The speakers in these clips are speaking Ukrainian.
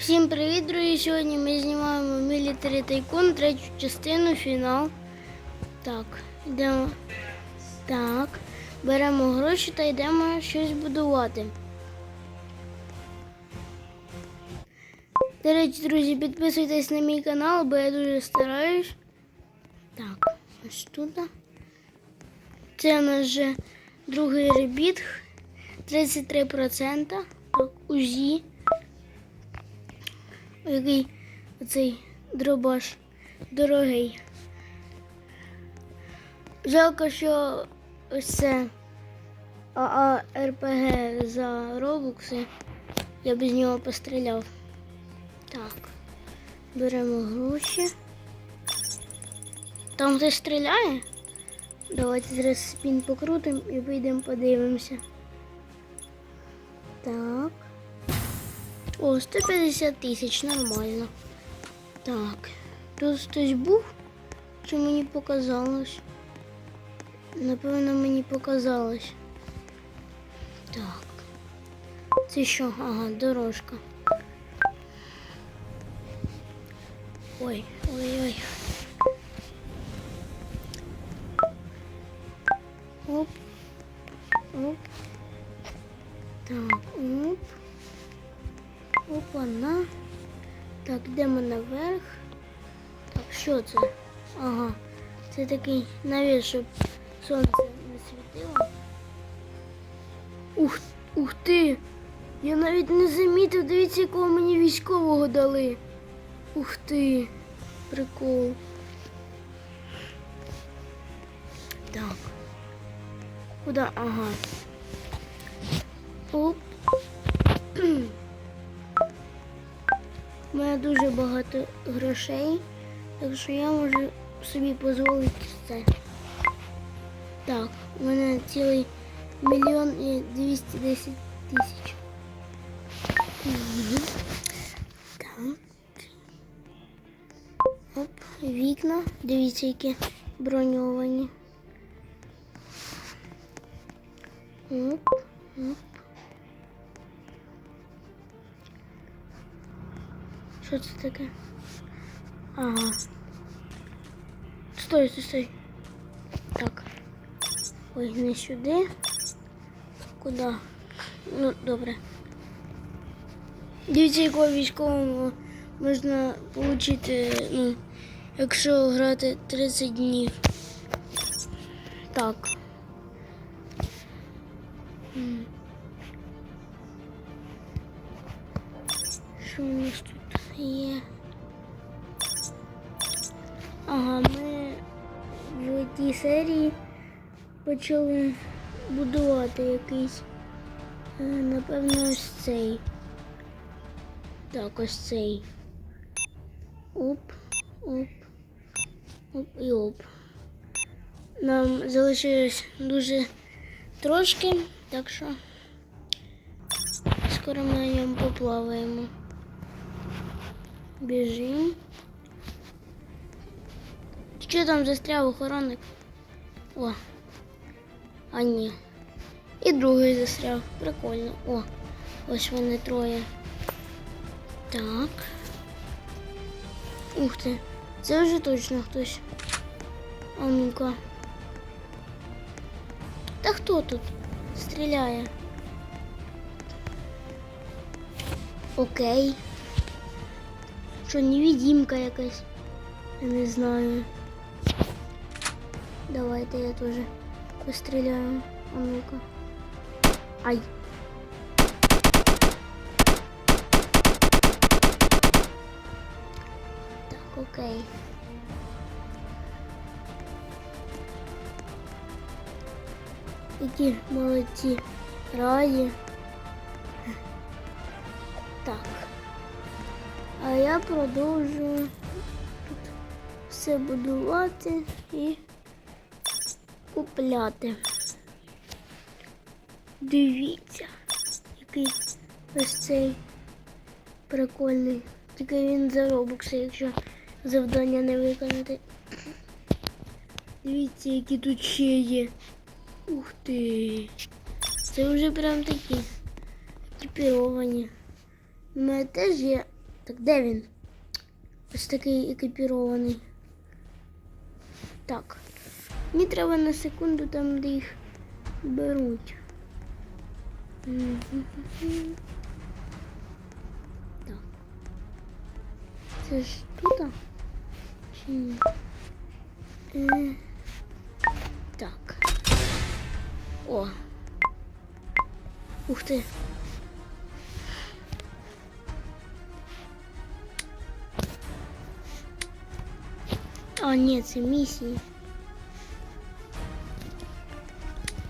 Всім привіт, друзі! Сьогодні ми знімаємо Military Tycoon, третю частину, фінал. Так, йдемо. Так, беремо гроші та йдемо щось будувати. До речі, друзі, підписуйтесь на мій канал, бо я дуже стараюсь. Так, ось тут. Це у нас вже другий ребіт. 33%. Так, УЗІ. Який оцей дробаш дорогий. Жалко, що ось це АА РПГ за робукси. Я без нього постріляв. Так, беремо гроші. Там хтось стріляє? Давайте зараз спін покрутимо і вийдемо подивимося. О, 150 тисяч, нормально. Так. Тут хтось був? Чи мені показалось? Напевно, мені показалось. Так. Це що? Ага, дорожка. Ой, ой-ой. Оп. Оп. Так, оп. Опа-на. Так, йдемо наверх. Так, що це? Ага. Це такий навіс, щоб сонце не світило. Ух, ух ти! Я навіть не замітив, дивіться, якого мені військового дали. Ух ти, прикол. Так. Куда? Ага. Оп. У мене дуже багато грошей, так що я можу собі дозволити це. Так, у мене цілий мільйон і 210 тисяч. Так. Оп, вікна. Дивіться, які броньовані. Оп, оп. Що це таке? Ага. Стой, стой, стой. Так. Ой, не сюди. Куди? Ну, добре. Дивіться, якого військового можна отримати, ну, якщо грати 30 днів. Так. Що у нас тут є? Ага, ми в тій серії почали будувати якийсь, е, напевно, ось цей. Так, ось цей. Оп, оп, оп і оп. Нам залишилось дуже трошки, так що скоро ми на ньому поплаваємо. Біжим. Що там застряв охоронник? О. А ні. І другий застряв. Прикольно. О, ось вони троє. Так. Ух ти. Це вже точно хтось. А ну-ка. Та хто тут стріляє? Окей. Що, невидимка якась? Я не знаю. Давайте я тоже постреляю. А ну-ка. Ай. Так, окей. Які молодці раді. Я продовжую тут все будувати і купляти. Дивіться, який ось цей прикольний. Тільки він за робокси, якщо завдання не виконати. Дивіться, які тут ще є. Ух ти. Це вже прям такі екіпіровані. У мене теж є Так, де він? Ось такий екіпірований. Так. Мені треба на секунду там, де їх беруть. Так. Це ж тут? Чи ні? Е, так. О. Ух ти. А, ні, це місії.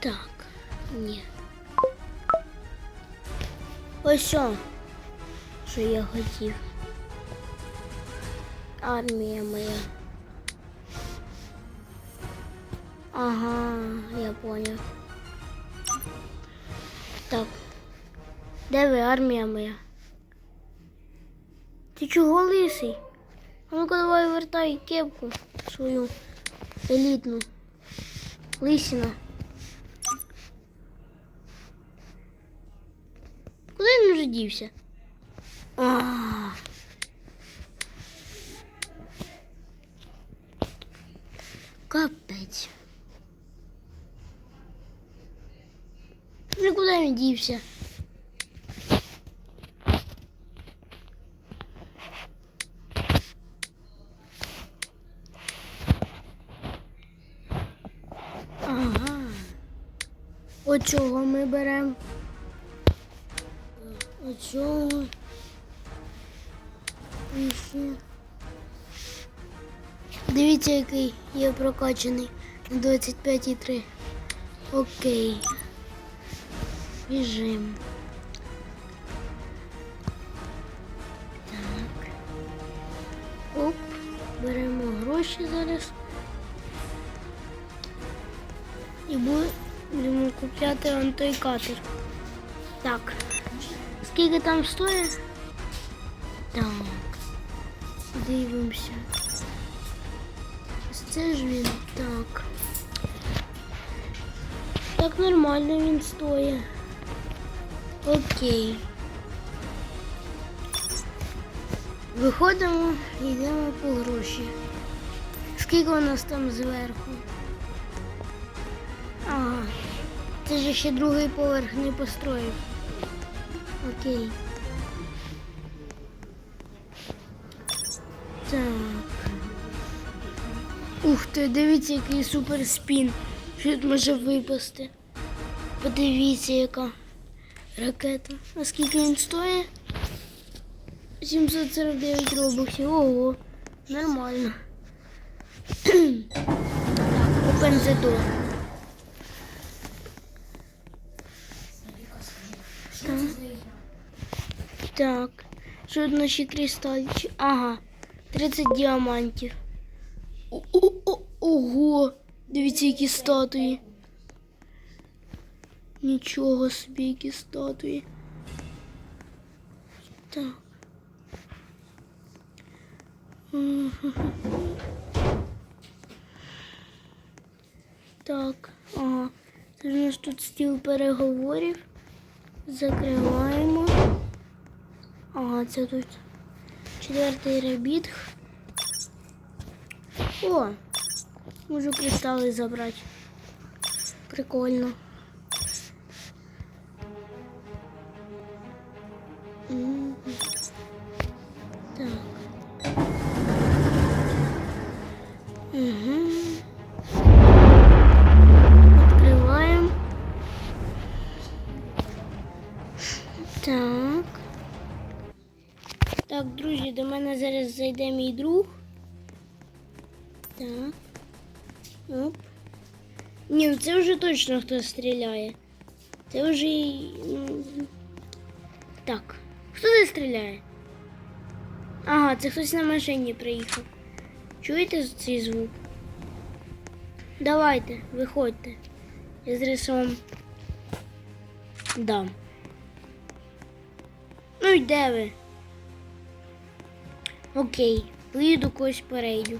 Так, ні. Ось що, що я хотів. Армія моя. Ага, я понял. Так. Де ви, армія моя? Ти чого лисий? А ну-ка давай вертай кепку свою елітну. Лисіна. Куди він вже дівся? А. Капець. Ну куди він дівся? Ага. Оцього ми беремо. Оцього. І ще. Дивіться, який є прокачаний на 25,3. Окей. Біжим. Так. Оп. Беремо гроші зараз. І будемо купляти он той катер. Так. Скільки там стоїть? Так. Дивимося. Це ж він так. Так нормально він стоїть. Окей. Виходимо і йдемо по гроші. Скільки у нас там зверху? Це ж ще другий поверх не построїв. Окей. Так. Ух ти, дивіться, який супер спін. Що тут може випасти. Подивіться, яка ракета. А скільки він стоїть? 749 робоксів. Ого, нормально. Так, Open the door. Так. Так. Що тут наші кристальчики? Ага. 30 діамантів. Ого! Дивіться, які статуї. Нічого собі, які статуї. Так. Так, ага. Це ж у нас тут стіл переговорів. Закриваємо. Ага, це тут четвертий ребітг. О! Можу кристали забрати. Прикольно. Зараз зайде мій друг. Так. Оп. Ні, ну це вже точно хтось стріляє. Це вже. Так. Хто це стріляє? Ага, це хтось на машині приїхав. Чуєте цей звук? Давайте, виходьте. Я зараз вам дам. Ну і де ви? Окей, поїду когось перейду.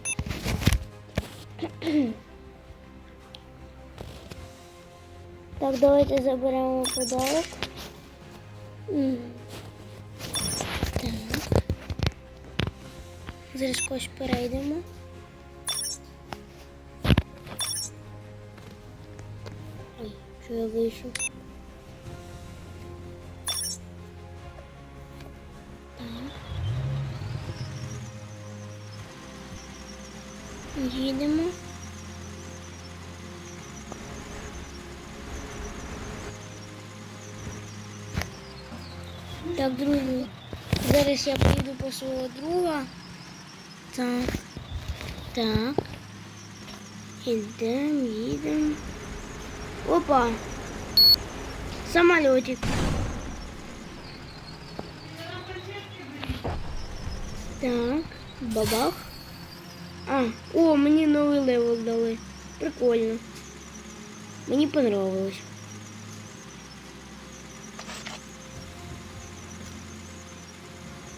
Так, давайте заберемо подарок. Так. Зараз когось перейдемо. Ой, що я вийшов. Їдемо. Так, друзі, зараз я поїду по свого друга. Так. Так. Ідемо, їдемо. Опа. Самолетик. Так, бабах. А, о, мені новий левел дали. Прикольно. Мені понравилось.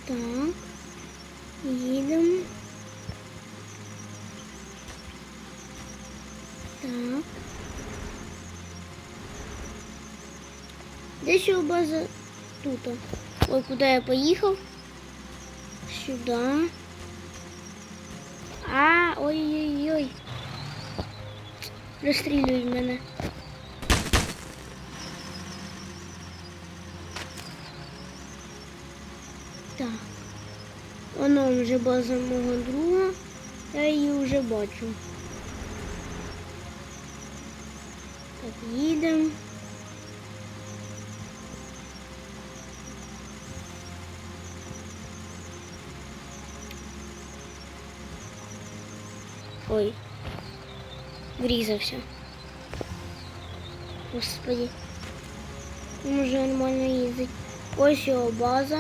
Так. Їдемо. Так. Де ще база тут? Ой, куди я поїхав? Сюди. Ой-ой-ой. Розстрілюють мене. Так. Воно вже база мого друга. Я її вже бачу. Так, їдемо. Ой. Врізався. Господи. Може нормально їздить. Ось його база.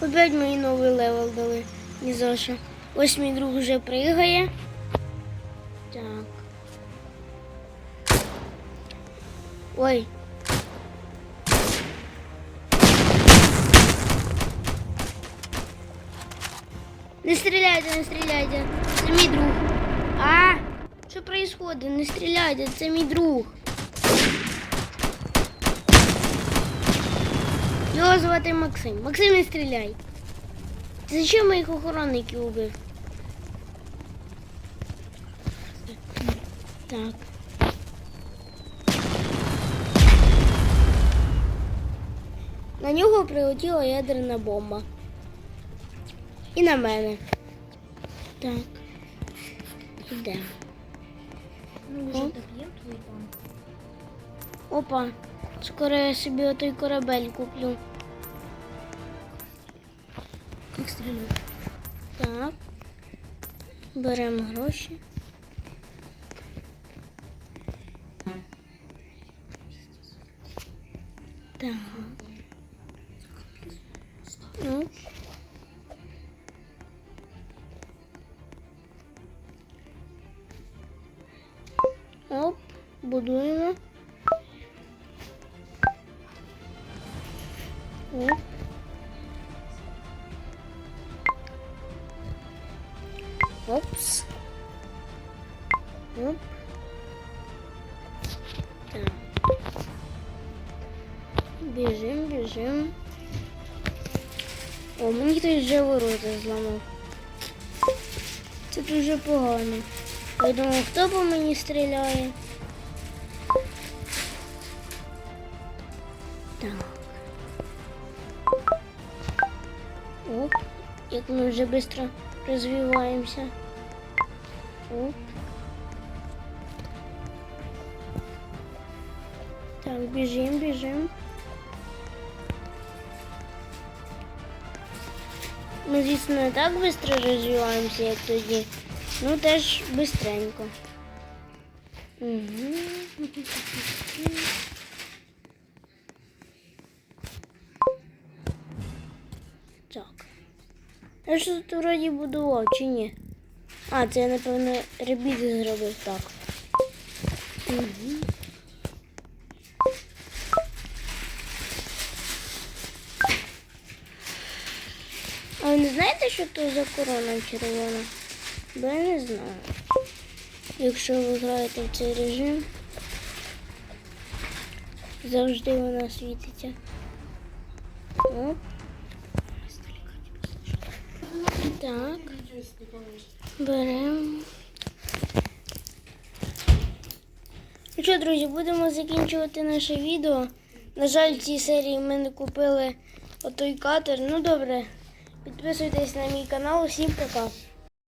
Опять мені новий левел дали. Ні за що. Ось мій друг вже пригає. Так. Ой. Не стріляйте, не стріляйте. Це мій друг. А, що происходит? Не стріляйте, це мій друг. Його звати Максим. Максим, не стріляй. Зачем моїх охоронників убив? Так. На нього прилетіла ядерна бомба. І на мене. Так. Йдемо. Ну, вже так є твій там. Опа. Скоро я собі отой корабель куплю. Як стріляти? Так. Беремо гроші. Так. Ну. Оп. Опс. Оп. Так. Біжим, біжим. О, мені хтось вже ворота зламав. Це дуже погано. Я думав, хто по мені стріляє. Як ми вже швидко розвиваємося. Оп. Так, біжим, біжим. Ми, звісно, не так швидко розвиваємося, як тоді. Ну, теж швидко. Угу. Я що тут вроді будував, чи ні? А, це я, напевно, ребіт зробив так. Угу. А ви не знаєте, що то за корона червона? Бо я не знаю. Якщо ви граєте в цей режим, завжди вона світиться. Оп. Так. Беремо. Ну що, друзі, будемо закінчувати наше відео. На жаль, в цій серії ми не купили отой катер. Ну добре, підписуйтесь на мій канал. Всім пока.